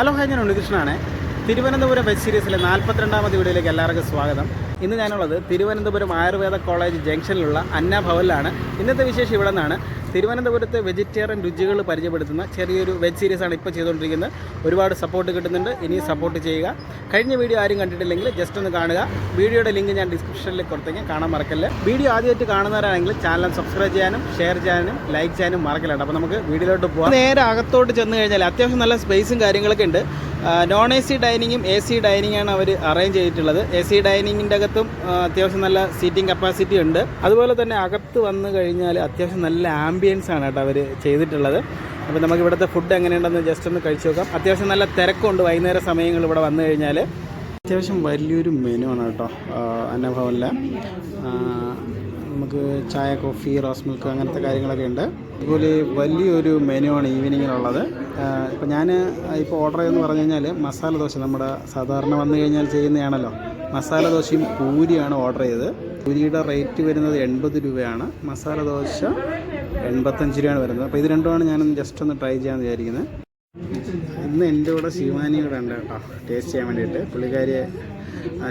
Hello hi ഞാൻ ഉണ്ണികൃഷ്ണനാണ്. Thiruvananthapuram web സീരീസിലെ നാൽപ്പത്തിരണ്ടാമത് വീഡിയോയിലേക്ക് എല്ലാവർക്കും സ്വാഗതം. ഇന്ന് ഞാനുള്ളത് തിരുവനന്തപുരം ആയുർവേദ കോളേജ് ജംഗ്ഷനിലുള്ള അന്ന ഭവനിലാണ്. ഇന്നത്തെ വിശേഷം ഇവിടെ നിന്നാണ്. തിരുവനന്തപുരത്തെ വെജിറ്റേറിയൻ രുചികൾ പരിചയപ്പെടുത്തുന്ന ചെറിയൊരു വെബ് സീരീസാണ് ഇപ്പോൾ ചെയ്തുകൊണ്ടിരിക്കുന്നത്. ഒരുപാട് സപ്പോർട്ട് കിട്ടുന്നുണ്ട്. ഇനി സപ്പോർട്ട് ചെയ്യുക. കഴിഞ്ഞ വീഡിയോ ആരും കണ്ടിട്ടില്ലെങ്കിൽ ജസ്റ്റ് ഒന്ന് കാണുക. വീഡിയോയുടെ ലിങ്ക് ഞാൻ ഡിസ്ക്രിപ്ഷനിൽ കൊടുത്തേക്ക്. കാണാൻ മറക്കല്ല. വീഡിയോ ആദ്യമായിട്ട് കാണുന്നവരാണെങ്കിൽ ചാനൽ സബ്സ്ക്രൈബ് ചെയ്യാനും ഷെയർ ചെയ്യാനും ലൈക്ക് ചെയ്യാനും മറക്കലുണ്ട് അപ്പോൾ നമുക്ക് വീഡിയോയിലോട്ട് പോകാം നേരെ അകത്തോട്ട് ചെന്ന് കഴിഞ്ഞാൽ അത്യാവശ്യം നല്ല സ്പേസും കാര്യങ്ങളൊക്കെ ഉണ്ട്. നോൺ എ സി ഡൈനിങ്ങും എ സി ഡൈനിങ്ങാണ് അവർ അറേഞ്ച് ചെയ്തിട്ടുള്ളത്. എ സി ഡൈനിങ്ങിന്റെ അകത്തും അത്യാവശ്യം നല്ല സീറ്റിംഗ് കപ്പാസിറ്റി ഉണ്ട്. അതുപോലെ തന്നെ അകത്ത് വന്നു കഴിഞ്ഞാൽ അത്യാവശ്യം നല്ല ആംബിയൻസ് ആണ് കേട്ടോ അവർ ചെയ്തിട്ടുള്ളത്. അപ്പോൾ നമുക്ക് ഇവിടുത്തെ ഫുഡ് എങ്ങനെയുണ്ടെന്ന് ജസ്റ്റ് ഒന്ന് കഴിച്ചു നോക്കാം. അത്യാവശ്യം നല്ല തിരക്കുണ്ട് വൈകുന്നേര സമയങ്ങൾ ഇവിടെ വന്നു കഴിഞ്ഞാൽ അത്യാവശ്യം വലിയൊരു മെനു ആണ് കേട്ടോ അന്നഭവനിലെ. നമുക്ക് ചായ കോഫി റോസ് മിൽക്ക് അങ്ങനത്തെ കാര്യങ്ങളൊക്കെ ഉണ്ട്. അതുപോലെ വലിയൊരു മെനു ആണ് ഈവനിങ്ങിലുള്ളത് ഇപ്പോൾ ഞാൻ ഇപ്പോൾ ഓർഡർ ചെയ്തെന്ന് പറഞ്ഞു കഴിഞ്ഞാൽ മസാല ദോശ നമ്മുടെ സാധാരണ വന്നു കഴിഞ്ഞാൽ ചെയ്യുന്നതാണല്ലോ. മസാല ദോശയും പൂരിയാണ് ഓർഡർ ചെയ്തത്. പൂരിയുടെ റേറ്റ് വരുന്നത് എൺപത് രൂപയാണ്. മസാല ദോശ എൺപത്തഞ്ച് രൂപയാണ് വരുന്നത്. അപ്പോൾ ഇത് രണ്ടുമാണ് ഞാൻ ജസ്റ്റ് ഒന്ന് ട്രൈ ചെയ്യാമെന്ന് വിചാരിക്കുന്നത് ഇന്ന് എന്റെ കൂടെ ശിവാനി കൂടെ ഉണ്ട് കേട്ടോ. ടേസ്റ്റ് ചെയ്യാൻ വേണ്ടിയിട്ട്. പുള്ളിക്കാരിയെ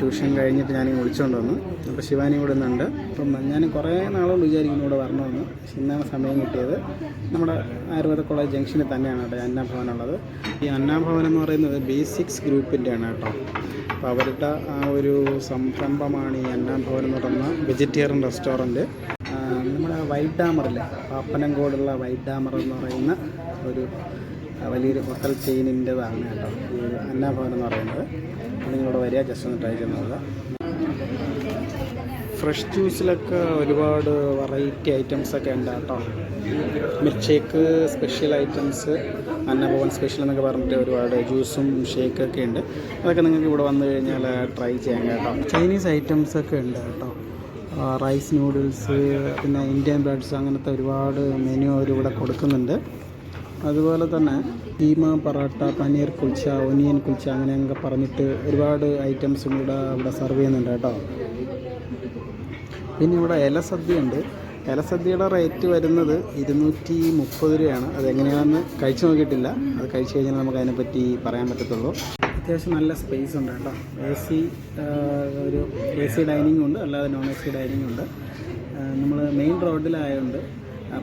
ട്യൂഷൻ കഴിഞ്ഞിട്ട് ഞാൻ വിളിച്ചുകൊണ്ട് വന്നു. അപ്പോൾ ശിവാനി കൂടെ നിന്നുണ്ട്. അപ്പം ഞാൻ കുറേ നാളുകൊണ്ട് വിചാരിക്കുന്നു ഇവിടെ വരണമെന്ന്. ഇന്നാണ് സമയം കിട്ടിയത്. നമ്മുടെ ആയുർവേദ കോളേജ് ജംഗ്ഷനിൽ തന്നെയാണ് കേട്ടോ അന്നാ അന്നാഭവൻ ഉള്ളത് ഈ അന്നാഭവൻ എന്ന് പറയുന്നത് ബേസിക്സ് ഗ്രൂപ്പിന്റെയാണ് കേട്ടോ. അപ്പോൾ അവരുടെ ആ ഒരു സംരംഭമാണ് ഈ അന്നാഭവൻ എന്ന് പറയുന്ന വെജിറ്റേറിയൻ റെസ്റ്റോറന്റ്. നമ്മുടെ വൈറ്റ് ഡാമറില്ലേ പാപ്പനംകോടുള്ള വൈറ്റ് ഡാമർ എന്ന് പറയുന്ന ഒരു ആ, വലിയൊരു ഹോട്ടൽ ചെയിനിന്റെതാണ് കേട്ടോ ഈ അന്നാഭവൻ എന്ന് പറയുന്നത്. നിങ്ങളോട് വരിക ജസ്റ്റ് ഒന്ന് ട്രൈ ചെയ്ത് നോക്കുക. ഫ്രഷ് ജ്യൂസിലൊക്കെ ഒരുപാട് വെറൈറ്റി ഐറ്റംസൊക്കെ ഉണ്ട് കേട്ടോ. Milk shake special items Annabhavan special എന്നൊക്കെ പറഞ്ഞിട്ട് ഒരുപാട് ജ്യൂസും ഷേക്കൊക്കെ ഉണ്ട്. അതൊക്കെ നിങ്ങൾക്ക് ഇവിടെ വന്നു കഴിഞ്ഞാൽ ട്രൈ ചെയ്യാം കേട്ടോ. ചൈനീസ് ഐറ്റംസ് ഒക്കെ ഉണ്ട് കേട്ടോ. റൈസ് നൂഡിൽസ് പിന്നെ ഇന്ത്യൻ ബ്രെഡ്സ് അങ്ങനത്തെ ഒരുപാട് മെനു അവരിവിടെ കൊടുക്കുന്നുണ്ട്. അതുപോലെ തന്നെ കീമ പൊറോട്ട പനീർ കുൽച്ച ഒനിയൻ കുൽച്ച അങ്ങനെയൊക്കെ പറഞ്ഞിട്ട് ഒരുപാട് ഐറ്റംസും കൂടെ ഇവിടെ സെർവ് ചെയ്യുന്നുണ്ട് കേട്ടോ. പിന്നെ ഇവിടെ ഇലസദ്യ ഉണ്ട് ഇലസദ്യയുടെ റേറ്റ് വരുന്നത് ഇരുന്നൂറ്റി മുപ്പത് രൂപയാണ്. അതെങ്ങനെയാണെന്ന് കഴിച്ചു നോക്കിയിട്ടില്ല. അത് കഴിച്ചു കഴിഞ്ഞാൽ നമുക്ക് അതിനെപ്പറ്റി പറയാൻ പറ്റത്തുള്ളൂ. അത്യാവശ്യം നല്ല സ്പേസ് ഉണ്ട് കേട്ടോ. എ സി ഒരു എ സി ഡൈനിങ് ഉണ്ട്. അല്ലാതെ നോൺ എ സി ഡൈനിങ് ഉണ്ട് നമ്മൾ മെയിൻ റോഡിലായതുകൊണ്ട്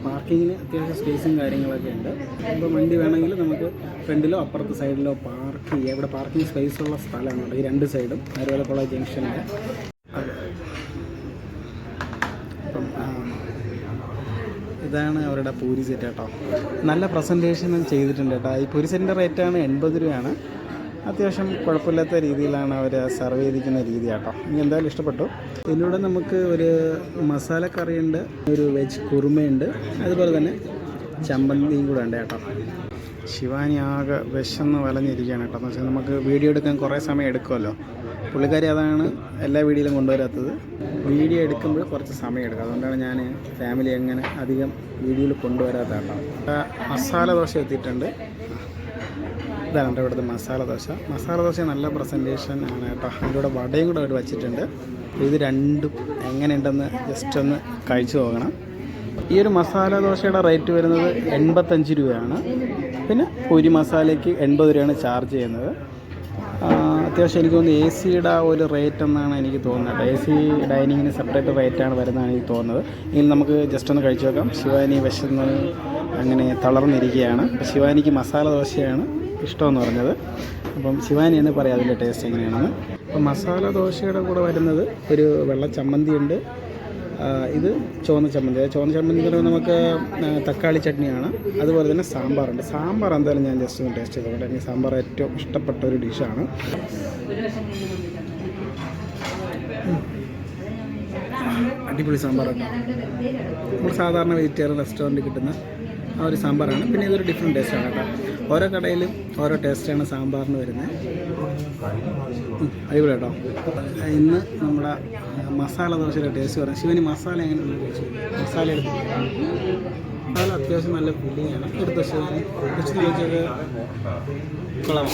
പാർക്കിങ്ങിന് അത്യാവശ്യം സ്പേസും കാര്യങ്ങളൊക്കെ ഉണ്ട്. അപ്പോൾ വണ്ടി വേണമെങ്കിൽ നമുക്ക് ഫ്രണ്ടിലോ അപ്പുറത്തെ സൈഡിലോ പാർക്ക് ചെയ്യാം. ഇവിടെ പാർക്കിംഗ് സ്പേസ് ഉള്ള സ്ഥലമാണ് ഈ രണ്ട് സൈഡും പോലെ ജംഗ്ഷനിൽ ഇതാണ് അവരുടെ പൂരി സെറ്റ് കേട്ടോ നല്ല പ്രസന്റേഷനും ചെയ്തിട്ടുണ്ട് കേട്ടോ. ഈ പൂരി സെറ്റിന്റെ റേറ്റാണ് എൺപത് രൂപയാണ്. അത്യാവശ്യം കുഴപ്പമില്ലാത്ത രീതിയിലാണ് അവർ സെർവ് ചെയ്തിരിക്കുന്ന രീതി കേട്ടോ എനിക്ക് എന്തായാലും ഇഷ്ടപ്പെട്ടു. ഇതിലൂടെ നമുക്ക് ഒരു മസാല കറിയുണ്ട് ഒരു വെജ് കുറുമയുണ്ട് അതുപോലെ തന്നെ ചമ്മന്തിയും കൂടെ ഉണ്ട് കേട്ടോ. ശിവാനി ആകെ വിശന്ന് വലഞ്ഞിരിക്കുകയാണ് കേട്ടോ. എന്ന് വെച്ചാൽ നമുക്ക് വീഡിയോ എടുക്കാൻ കുറേ സമയം എടുക്കുമല്ലോ. പുള്ളിക്കാരി അതാണ് എല്ലാ വീഡിയോയിലും കൊണ്ടുവരാത്തത്. വീഡിയോ എടുക്കുമ്പോൾ കുറച്ച് സമയം എടുക്കും. അതുകൊണ്ടാണ് ഞാൻ ഫാമിലി എങ്ങനെ അധികം വീഡിയോയിൽ കൊണ്ടുവരാത്ത കേട്ടോ. മസാല ദോശ എത്തിയിട്ടുണ്ട്. ഇതാണ് ഇവിടുത്തെ മസാല ദോശ. മസാല ദോശ നല്ല പ്രസന്റേഷൻ ആണ് കേട്ടോ. അതിലൂടെ വടയും കൂടെ അവർ വെച്ചിട്ടുണ്ട്. ഇത് രണ്ടും എങ്ങനെയുണ്ടെന്ന് ജസ്റ്റ് ഒന്ന് കഴിച്ചു നോക്കണം. ഈ ഒരു മസാല ദോശയുടെ റേറ്റ് വരുന്നത് എൺപത്തഞ്ച് രൂപയാണ്. പിന്നെ പൊരി മസാലയ്ക്ക് എൺപത് രൂപയാണ് ചാർജ് ചെയ്യുന്നത്. അത്യാവശ്യം എനിക്ക് തോന്നുന്നു എ സിയുടെ ഒരു റേറ്റ് എന്നാണ് എനിക്ക് തോന്നുന്നത് എ സി ഡൈനിങ്ങിന് സെപ്പറേറ്റ് റേറ്റാണ് വരുന്നതാണ് എനിക്ക് തോന്നുന്നത്. ഇനി നമുക്ക് ജസ്റ്റ് ഒന്ന് കഴിച്ചു നോക്കാം. ശിവാനി വിശന്ന് അങ്ങനെ തളർന്നിരിക്കുകയാണ്. ശിവാനിക്ക് മസാല ദോശയാണ് ഇഷ്ടമെന്ന് പറഞ്ഞത്. അപ്പം ശിവാനി എന്ന് പറയാം അതിന്റെ ടേസ്റ്റ് എങ്ങനെയാണെന്ന്. അപ്പം മസാല ദോശയുടെ കൂടെ വരുന്നത് ഒരു വെള്ള ചമ്മന്തി ഉണ്ട്. ഇത് ചുവന്ന ചമ്മന്തി. ചുവന്ന ചമ്മന്തി എന്ന് പറയുമ്പോൾ നമുക്ക് തക്കാളി ചട്നിയാണ്. അതുപോലെ തന്നെ സാമ്പാറുണ്ട്. സാമ്പാർ എന്തായാലും ഞാൻ ജസ്റ്റ് ഒന്ന് ടേസ്റ്റ് ചെയ്തോട്ടെ. എനിക്ക് സാമ്പാർ ഏറ്റവും ഇഷ്ടപ്പെട്ട ഒരു ഡിഷാണ് അടിപൊളി സാമ്പാറുണ്ട് നമ്മൾ സാധാരണ വെജിറ്റേറിയൻ റെസ്റ്റോറന്റിൽ കിട്ടുന്ന ആ ഒരു സാമ്പാറാണ്. പിന്നെ ഇതൊരു ഡിഫറെന്റ് ആണ് കേട്ടോ. ഓരോ കടയിലും ഓരോ ടേസ്റ്റാണ് സാമ്പാറിന് വരുന്നത്. അടിപൊളി കേട്ടോ. ഇന്ന് നമ്മുടെ മസാല ദോശയുടെ ടേസ്റ്റ് പറയാം ശിവന് മസാല എങ്ങനെ മസാല എടുത്തു മസാല അത്യാവശ്യം നല്ല പുള്ളിയാണ് എടുത്ത ശിവന്? കുറച്ച് ചോദിച്ചത് കൊള്ളാം.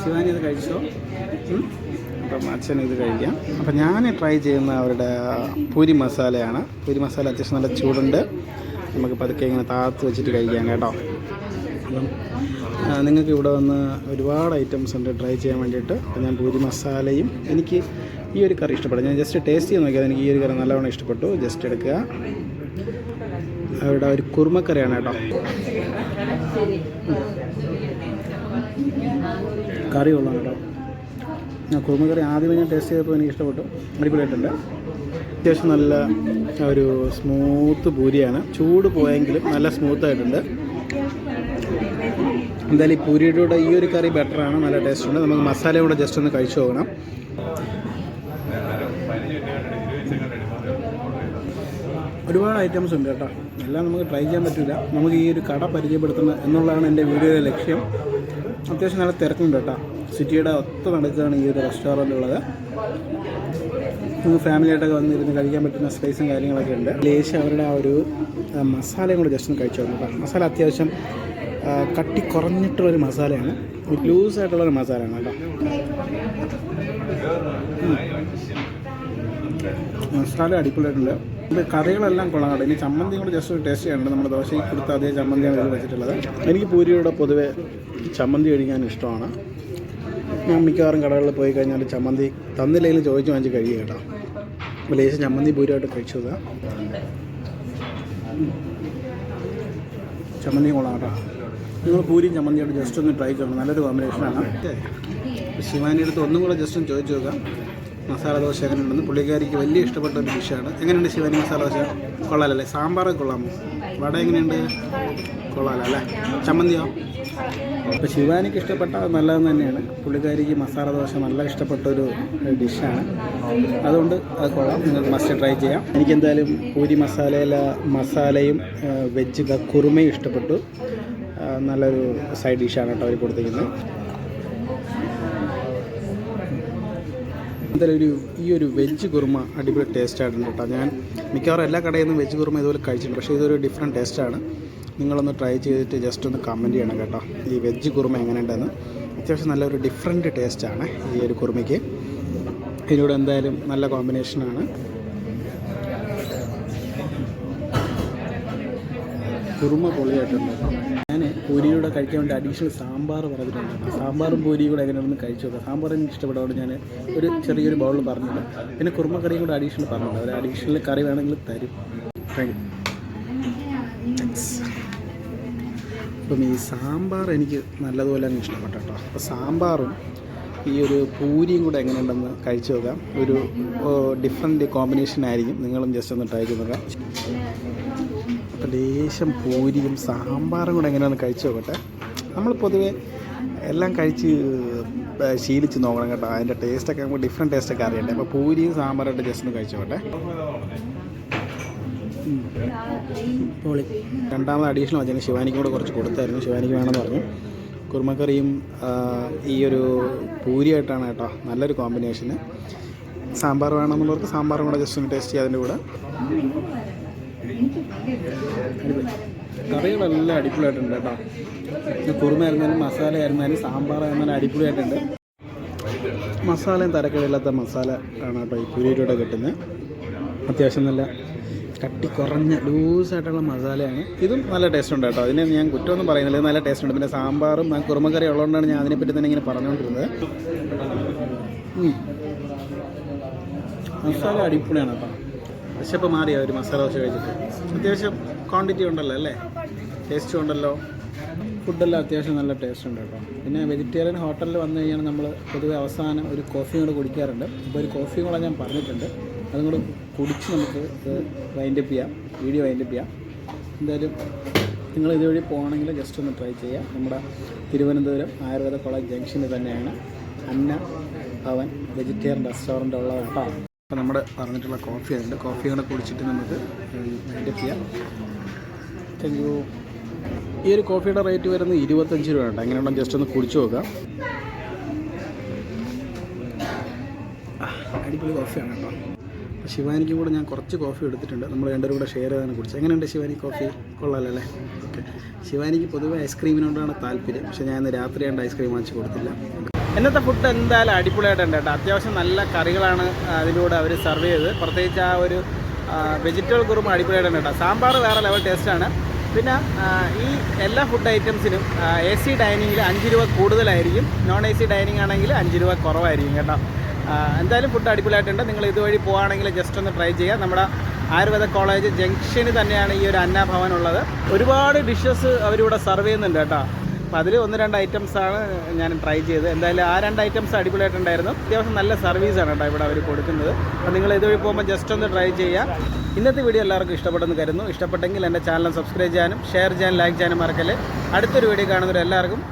ശിവാനി അത് കഴിച്ചോ? അപ്പം അച്ഛൻ ഇത് കഴിക്കാം. അപ്പം ഞാൻ ട്രൈ ചെയ്യുന്ന അവരുടെ പൂരി മസാലയാണ്. പൂരി മസാല അത്യാവശ്യം നല്ല ചൂടുണ്ട്. നമുക്ക് പതുക്കെ ഇങ്ങനെ താത്ത് വെച്ചിട്ട് കഴിക്കാം കേട്ടോ. അപ്പം നിങ്ങൾക്ക് ഇവിടെ വന്ന് ഒരുപാട് ഐറ്റംസ് ഉണ്ട് ട്രൈ ചെയ്യാൻ വേണ്ടിയിട്ട്. ഞാൻ പൂരി മസാലയും എനിക്ക് ഈ ഒരു കറി ഇഷ്ടപ്പെട്ടു. ഞാൻ ജസ്റ്റ് ടേസ്റ്റ് ചെയ്ത് നോക്കിയത്. എനിക്ക് ഈ ഒരു കറി നല്ലവണ്ണം ഇഷ്ടപ്പെട്ടു. ജസ്റ്റ് എടുക്കുക. അവിടെ ഒരു കുറുമക്കറിയാണ് കേട്ടോ. കറി ഉള്ളതാണ് കേട്ടോ. കുറുമക്കറി ആദ്യമേ ഞാൻ ടേസ്റ്റ് ചെയ്തപ്പോൾ എനിക്ക് ഇഷ്ടപ്പെട്ടു. അടിപൊളിയായിട്ടുണ്ട്. അത്യാവശ്യം നല്ല ഒരു സ്മൂത്ത് പൂരിയാണ്. ചൂട് പോയെങ്കിലും നല്ല സ്മൂത്ത് ആയിട്ടുണ്ട്. എന്തായാലും ഈ പൂരിയുടെ കൂടെ ഈ ഒരു കറി ബെറ്ററാണ് നല്ല ടേസ്റ്റ് ഉണ്ട്. നമുക്ക് മസാല കൂടെ ജസ്റ്റ് ഒന്ന് കഴിച്ചു പോകണം ഒരുപാട് ഐറ്റംസ് ഉണ്ട് കേട്ടോ. എല്ലാം നമുക്ക് ട്രൈ ചെയ്യാൻ പറ്റില്ല നമുക്ക് ഈ ഒരു കട പരിചയപ്പെടുത്തുന്നത് എന്നുള്ളതാണ് എന്റെ വീഡിയോയുടെ ലക്ഷ്യം. അത്യാവശ്യം നല്ല തിരക്കുണ്ട് കേട്ടോ. സിറ്റിയുടെ ഒത്ത നടക്കുകയാണ് ഈ ഒരു റെസ്റ്റോറന്റ് ഉള്ളത്. നമുക്ക് ഫാമിലിയായിട്ടൊക്കെ വന്നിരുന്ന് കഴിക്കാൻ പറ്റുന്ന സ്പേസും കാര്യങ്ങളൊക്കെ ഉണ്ട്. ലേശം അവരുടെ ആ ഒരു മസാലയും കൂടെ ജസ്റ്റ് ഒന്ന് കഴിച്ചു നോക്കാം മസാല അത്യാവശ്യം കട്ടി കുറഞ്ഞിട്ടുള്ളൊരു മസാലയാണ്. ലൂസായിട്ടുള്ളൊരു മസാലയാണ് കേട്ടോ. മസാല അടിപൊളിയായിട്ടുണ്ട്. ഇത് കറികളെല്ലാം കൊള്ളാം ഇനി ചമ്മന്തി കൂടെ ജസ്റ്റ് ഒരു ടേസ്റ്റ് ചെയ്യാനുണ്ട്. നമ്മുടെ ദോശയ്ക്ക് കൊടുത്ത അതേ ചമ്മന്തിയാണ് ഇതിൽ വെച്ചിട്ടുള്ളത്. എനിക്ക് പൂരിയുടെ പൊതുവെ ചമ്മന്തി കഴിക്കാൻ ഇഷ്ടമാണ്. ഞാൻ മിക്കവാറും കടകളിൽ പോയി കഴിഞ്ഞാൽ ചമ്മന്തി തന്നില്ലെങ്കിൽ ചോദിച്ചു വാങ്ങിച്ച് കഴിയുക കേട്ടോ. അപ്പോൾ ലേശം ചമ്മന്തി പൂരമായിട്ട് കഴിച്ചു ചമ്മന്തി കൊള്ളാം കേട്ടോ. നിങ്ങൾ പൂരിയും ചമ്മന്തിയായിട്ട് ജസ്റ്റ് ഒന്ന് ട്രൈ ചെയ്യണം നല്ലൊരു കോമ്പിനേഷനാണ് ശിവാനി അടുത്ത് ഒന്നും കൂടെ ജസ്റ്റ് ഒന്ന് ചോദിച്ചു നോക്കാം. മസാല ദോശ എങ്ങനെയുണ്ടെന്ന്. പുള്ളിക്കാരിക്ക് വലിയ ഇഷ്ടപ്പെട്ട ഒരു ഡിഷാണ് എങ്ങനെയുണ്ട് ശിവാനി മസാല ദോശ? കൊള്ളാലല്ലേ? സാമ്പാറൊക്കെ കൊള്ളാമോ? വട എങ്ങനെയുണ്ട് കൊള്ളാലോ അല്ലേ? ചമ്മന്തിയോ? അപ്പോൾ ശിവാനിക്ക് ഇഷ്ടപ്പെട്ട നല്ലതെന്ന് തന്നെയാണ്. പുള്ളിക്കാരിക്ക് മസാല ദോശ നല്ല ഇഷ്ടപ്പെട്ട ഒരു ഡിഷാണ്. അതുകൊണ്ട് അത് കൊള്ളാം. നിങ്ങൾ മസ്റ്റ് ട്രൈ ചെയ്യാം. എനിക്കെന്തായാലും പൂരി മസാലയില മസാലയും വെജ് കുറുമയും ഇഷ്ടപ്പെട്ടു. നല്ലൊരു സൈഡ് ഡിഷാണ് കേട്ടോ അവർ കൊടുത്തിരിക്കുന്നത്. എന്തായാലും ഒരു ഈ ഒരു വെജ് കുറുമ അടിപൊളി ടേസ്റ്റ് ആയിട്ടുണ്ട് കേട്ടോ. ഞാൻ മിക്കവാറും എല്ലാ കടയിൽ നിന്നും വെജ് കുറുമ ഇതുപോലെ കഴിച്ചിട്ടുണ്ട്. പക്ഷേ ഇതൊരു ഡിഫറെന്റ് ടേസ്റ്റാണ് നിങ്ങളൊന്ന് ട്രൈ ചെയ്തിട്ട് ജസ്റ്റ് ഒന്ന് കമന്റ് ചെയ്യണം കേട്ടോ. ഈ വെജ് കുറുമ എങ്ങനെയുണ്ടെന്ന്. അത്യാവശ്യം നല്ലൊരു ഡിഫറെന്റ് ടേസ്റ്റാണ് ഈ ഒരു കുറുമയ്ക്ക്. ഇതിനോട് എന്തായാലും നല്ല കോമ്പിനേഷനാണ് കുറുമ പൊളിയായിട്ടുണ്ട് ഞാൻ പൂരിയുടെ കഴിക്കാൻ വേണ്ടി അഡീഷണൽ സാമ്പാർ പറഞ്ഞിട്ടുണ്ട്. സാമ്പാറും പൂരിയും കൂടെ എങ്ങനെയാണെന്ന് കഴിച്ചു നോക്കാം. സാമ്പാർ എനിക്ക് ഇഷ്ടപ്പെട്ടതുകൊണ്ട് ഞാൻ ഒരു ചെറിയൊരു ബൗളിൽ പറഞ്ഞിട്ടുണ്ട് പിന്നെ കുറുമ കറിയും കൂടെ അഡീഷണൽ പറഞ്ഞിട്ടുണ്ട്. ഒരു അഡീഷണൽ കറി വേണമെങ്കിൽ തരും. താങ്ക് അപ്പം ഈ സാമ്പാർ എനിക്ക് നല്ലതുപോലെ അങ്ങ് ഇഷ്ടപ്പെട്ട കേട്ടോ. അപ്പോൾ സാമ്പാറും ഈ ഒരു പൂരിയും കൂടെ എങ്ങനെയുണ്ടെന്ന് കഴിച്ചു നോക്കാം. ഒരു ഡിഫറെന്റ് കോമ്പിനേഷൻ ആയിരിക്കും. നിങ്ങളും ജസ്റ്റ് ഒന്ന് ട്രൈ ചെയ്ത് നോക്കാം. അപ്പോൾ ലേശം പൂരിയും സാമ്പാറും കൂടെ എങ്ങനെയാണെന്ന് കഴിച്ചു നോക്കട്ടെ. നമ്മൾ പൊതുവേ എല്ലാം കഴിച്ച് ശീലിച്ച് നോക്കണം കേട്ടോ. അതിന്റെ ടേസ്റ്റൊക്കെ നമുക്ക് ഡിഫറെന്റ് ടേസ്റ്റൊക്കെ അറിയണ്ടേ. അപ്പോൾ പൂരിയും സാമ്പാറായിട്ട് ജസ്റ്റ് ഒന്ന് കഴിച്ചു നോക്കട്ടെ. രണ്ടാമത് അഡീഷണൽ വെച്ചാൽ ശിവാനിക്ക് കൂടെ കുറച്ച് കൊടുത്തായിരുന്നു. ശിവാനിക്ക് വേണമെന്ന് പറഞ്ഞു. കുറുമക്കറിയും ഈ ഒരു പൂരിയായിട്ടാണ് കേട്ടോ. നല്ലൊരു കോമ്പിനേഷന് സാമ്പാർ വേണമെന്നുള്ളവർക്ക് സാമ്പാറും കൂടെ ജസ്റ്റ് ഒന്ന് ടേസ്റ്റ് ചെയ്യാതിന്റെ കൂടെ. കറികളെല്ലാം അടിപൊളിയായിട്ടുണ്ട് കേട്ടോ. ഈ കുറുമ ആയിരുന്നാലും മസാല ആയിരുന്നാലും സാമ്പാർ ആയിരുന്നാലും അടിപൊളിയായിട്ടുണ്ട്. മസാലയും തരക്കേടില്ലാത്ത മസാല ആണ് കേട്ടോ ഈ പുരിയിലൂടെ കിട്ടുന്നത്. അത്യാവശ്യം നല്ല കട്ടി കുറഞ്ഞ ലൂസായിട്ടുള്ള മസാലയാണ്. ഇതും നല്ല ടേസ്റ്റ് ഉണ്ട് കേട്ടോ. അതിന് ഞാൻ കുറ്റമൊന്നും പറയുന്നില്ല. നല്ല ടേസ്റ്റ് ഉണ്ട്. പിന്നെ സാമ്പാറും ആ കുറുമക്കറി ഉള്ളതുകൊണ്ടാണ് ഞാൻ അതിനെപ്പറ്റി തന്നെ ഇങ്ങനെ പറഞ്ഞുകൊണ്ടിരുന്നത്. മസാല അടിപൊളിയാണ് കേട്ടോ. വിശപ്പ് മാറിയോ ഒരു മസാല ദോശ കഴിച്ചിട്ട്. അത്യാവശ്യം ക്വാണ്ടിറ്റി ഉണ്ടല്ലോ അല്ലേ? ടേസ്റ്റ് ഉണ്ടല്ലോ. ഫുഡെല്ലാം അത്യാവശ്യം നല്ല ടേസ്റ്റ് ഉണ്ട് കേട്ടോ. പിന്നെ വെജിറ്റേറിയൻ ഹോട്ടലിൽ വന്നു കഴിഞ്ഞാൽ നമ്മൾ പൊതുവെ അവസാനം ഒരു കോഫിയും കൂടെ കുടിക്കാറുണ്ട്. അപ്പോൾ ഒരു കോഫിയും കൂടെ ഞാൻ പറഞ്ഞിട്ടുണ്ട്. അതും കൂടെ കുടിച്ച് നമുക്ക് വൈൻഡപ്പ് ചെയ്യാം. വീഡിയോ വൈൻഡപ്പ് ചെയ്യാം. എന്തായാലും നിങ്ങൾ ഇതുവഴി പോകണമെങ്കിൽ ജസ്റ്റ് ഒന്ന് ട്രൈ ചെയ്യാം. നമ്മുടെ തിരുവനന്തപുരം ആയുർവേദ കോളേജ് ജംഗ്ഷനിൽ തന്നെയാണ് അന്ന ഭവൻ വെജിറ്റേറിയൻ റെസ്റ്റോറന്റ് ഉള്ളത് കേട്ടോ. അപ്പോൾ നമ്മുടെ പറഞ്ഞിട്ടുള്ള കോഫി ഉണ്ട് കോഫി കൂടെ കുടിച്ചിട്ട് നമുക്ക് വൈൻഡപ്പ് ചെയ്യാം. താങ്ക് യു ഈ ഒരു കോഫിയുടെ റേറ്റ് വരുന്നത് ഇരുപത്തഞ്ച് രൂപ ഉണ്ട് അങ്ങനെയുള്ള ജസ്റ്റ് ഒന്ന് കുടിച്ചു നോക്കാം. അടിപൊളി കോഫിയാണ് കേട്ടോ. ശിവാനിക്ക് കൂടെ ഞാൻ കുറച്ച് കോഫി എടുത്തിട്ടുണ്ട്. നമ്മൾ രണ്ടുപേരും കൂടെ ഷെയർ ചെയ്താണ് കുടിച്ചത്. എങ്ങനെയുണ്ട് ശിവാനി കോഫി കൊള്ളാലല്ലേ? ഓക്കെ ശിവാനിക്ക് പൊതുവെ ഐസ്ക്രീമിനോടാണ് താല്പര്യം. പക്ഷേ ഞാൻ ഇന്ന് രാത്രി കണ്ട് ഐസ്ക്രീം വാങ്ങിച്ച് കൊടുത്തില്ല. ഇന്നത്തെ ഫുഡ് എന്തായാലും അടിപൊളിയായിട്ടുണ്ട് കേട്ടോ. അത്യാവശ്യം നല്ല കറികളാണ് അതിലൂടെ അവർ സെർവ് ചെയ്തത്. പ്രത്യേകിച്ച് ആ ഒരു വെജിറ്റബിൾ കുറുമ അടിപൊളിയായിട്ടുണ്ട് കേട്ടോ. സാമ്പാർ വേറെ ലെവൽ ടേസ്റ്റാണ് പിന്നെ ഈ എല്ലാ ഫുഡ് ഐറ്റംസിനും എ സി ഡൈനിങ്ങിൽ അഞ്ച് രൂപ കൂടുതലായിരിക്കും. നോൺ എ സി ഡൈനിങ് ആണെങ്കിൽ അഞ്ച് രൂപ കുറവായിരിക്കും കേട്ടോ. എന്തായാലും ഫുഡ് അടിപൊളിയായിട്ടുണ്ട്. നിങ്ങൾ ഇതുവഴി പോവുകയാണെങ്കിൽ ജസ്റ്റ് ഒന്ന് ട്രൈ ചെയ്യുക. നമ്മുടെ ആയുർവേദ കോളേജ് ജംഗ്ഷന് തന്നെയാണ് ഈ ഒരു അന്നാഭവൻ ഉള്ളത്. ഒരുപാട് ഡിഷസ് അവരിവിടെ സെർവ് ചെയ്യുന്നുണ്ട് കേട്ടോ. അപ്പോൾ അതിൽ ഒന്ന് രണ്ട് ഐറ്റംസ് ആണ് ഞാൻ ട്രൈ ചെയ്തത്. എന്തായാലും ആ രണ്ട് ഐറ്റംസ് അടിപൊളിയായിട്ടുണ്ടായിരുന്നു. അത്യാവശ്യം നല്ല സർവീസാണ് കേട്ടോ ഇവിടെ അവർ കൊടുക്കുന്നത്. അപ്പോൾ നിങ്ങൾ ഇതുവഴി പോകുമ്പോൾ ജസ്റ്റ് ഒന്ന് ട്രൈ ചെയ്യുക ഇന്നത്തെ വീഡിയോ എല്ലാവർക്കും ഇഷ്ടപ്പെട്ടെന്ന് കരുതുന്നു. ഇഷ്ടപ്പെട്ടെങ്കിൽ എന്റെ ചാനൽ സബ്സ്ക്രൈബ് ചെയ്യാനും ഷെയർ ചെയ്യാനും ലൈക്ക് ചെയ്യാനും മറക്കല്ലേ. അടുത്തൊരു വീഡിയോ കാണുന്നവരെല്ലാവർക്കും